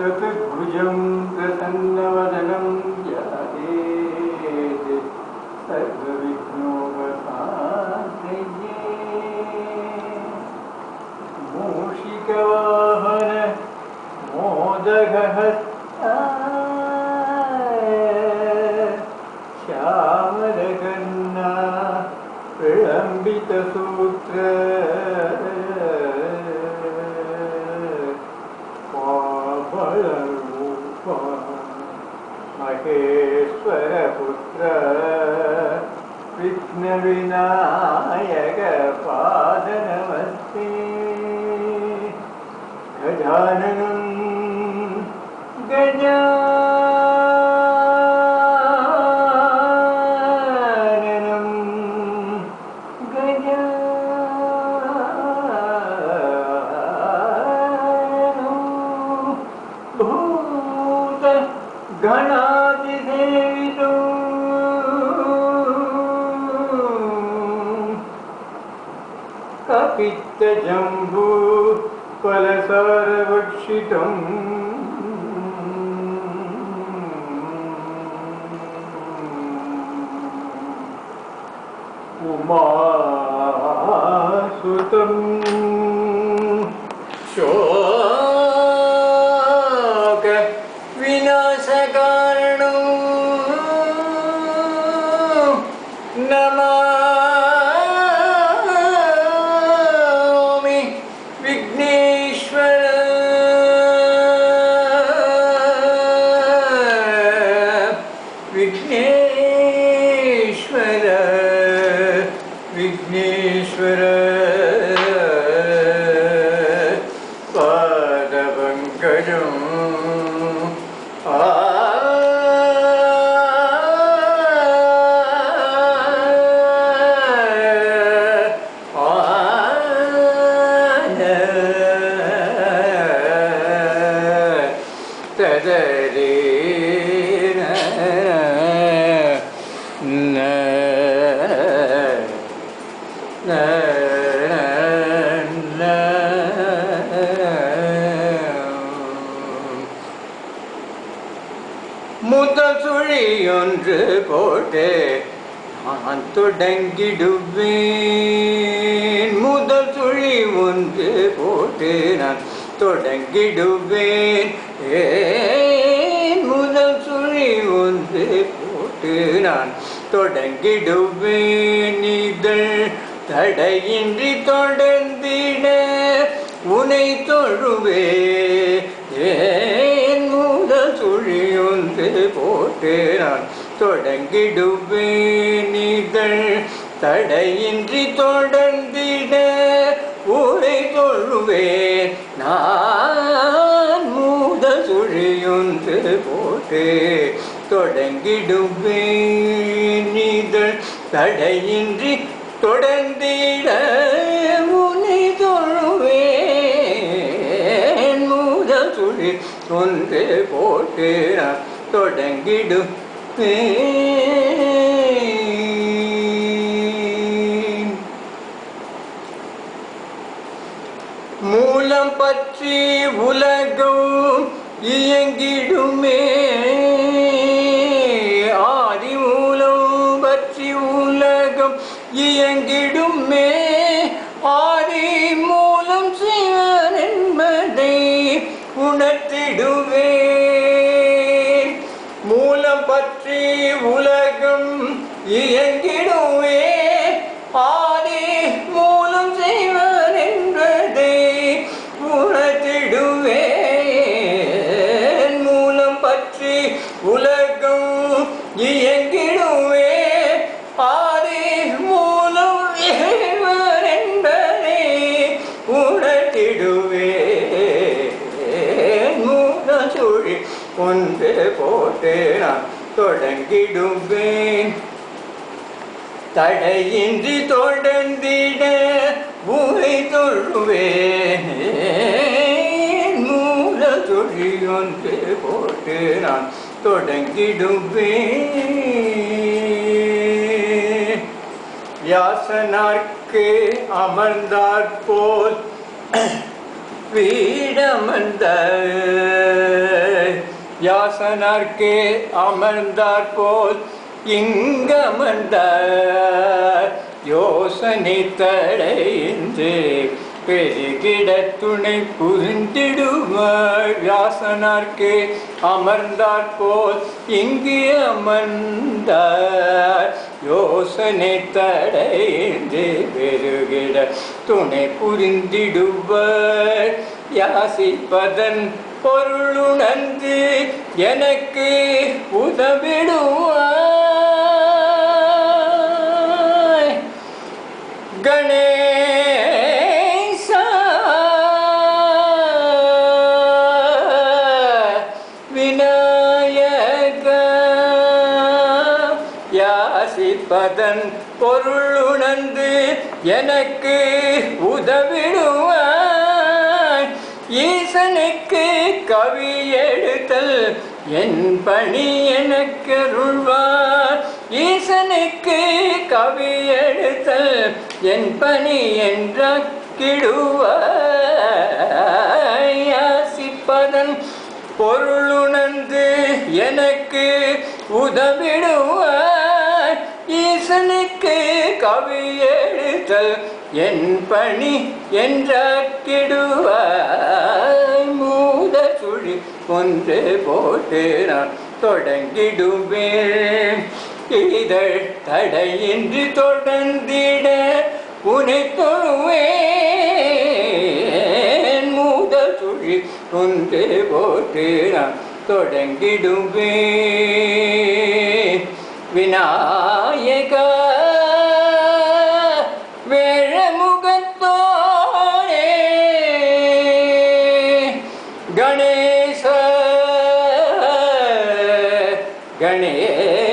चतुर्भुजं प्रसन्नवदनं जाते सर्वविघ्नोपसाधये मूषिकवाहन मोदकहस्ता श्यामलगन्ना विलम्बितसूत्र केश्वर पुत्र कृष्णविनायगपादनमस्ते गजानन पितजम्भूफलसारक्षितम् उमा सुतम् വിഘ്നേശ്വര വിഘ്നേശ്വര പാദപങ്കജം Yeah, yeah. முதல் சுழி ஒன்று போட்டு நான் தொடங்கிடுவேன். முதல் சுழி ஒன்று போட்டு நான் தொடங்கிடுவேன். ஏன் முதல் சுழி ஒன்று போட்டு நான் தொடங்கிடுவேன்? இதழ் தடையின்றி தொடர்ந்திட உனை தொழுவே. ஏன் போட்டு நான் தொடங்கிடுவேன் இதழ் தடையின்றி தொடர்ந்திட ஊரை தொழுவேன். நான் மூத சுழியொன்று போட்டு தொடங்கிடுவேன் இதழ் தடையின்றி தொடர்ந்திட உனை தொழுவேன். மூத சுழி ஒன்று போட்டு நான் தொடங்கிடும். மூலம் பற்றி உலக பற்றி உலகம் இயங்கிடுவே ஆதி மூலம் செய்வன் என்பதை உணர்த்திடுவேன் மூலம் பற்றி உலகம் இயங்கிடுவே ஆதி மூலம் செய்வன் என்பதை உணர்த்திடுவே. மூலம் சொல்லி ஒன்று போட்டு நான் தொடங்கிடுவேன். தடையின்றி தொடர்ந்திட உரை தொழுவேன். மூல சுழி ஒன்று போட்டு நான் தொடங்கிடுவேன். வியாசனார்க்கு அமர்ந்தாற்போல் வீடமர்ந்த யாசனார்க்கே அமர்ந்தார் போல் இங்கமர்ந்த யோசனை தடைந்து பெருகிட துணை புரிந்திடுவார். யாசனார்க்கே அமர்ந்தார் போல் இங்கு அமர்ந்தார் யோசனை தடைந்து பெருகிட துணை புரிந்திடுவார். யாசிப்பதன் பொருளுணர்ந்து எனக்கு உதவிடுவாய். கணேசா விநாயக யாசிப்பதன் பொருளுணர்ந்து எனக்கு உதவிடுவாய். ஈசனுக்கு கவி எழுத்தல் என் பணி எனக்கு அருள்வார். ஈசனுக்கு கவி எழுத்தல் என் பணி என்ற கிடுவாசிப்பதன் பொருளுணர்ந்து எனக்கு உதவிடுவார் கவி எழுத்தல் என் பணி என்றாக்கிடுவாய். மூத சுழி ஒன்று போட்டு நான் தொடங்கிடுவேன். இதழ் தடையின்றி தொடர்ந்திட உனை தொழுவேன். மூத சுழி ஒன்று போட்டு நான் தொடங்கிடுவேன். விநாயகா கணேச கணேச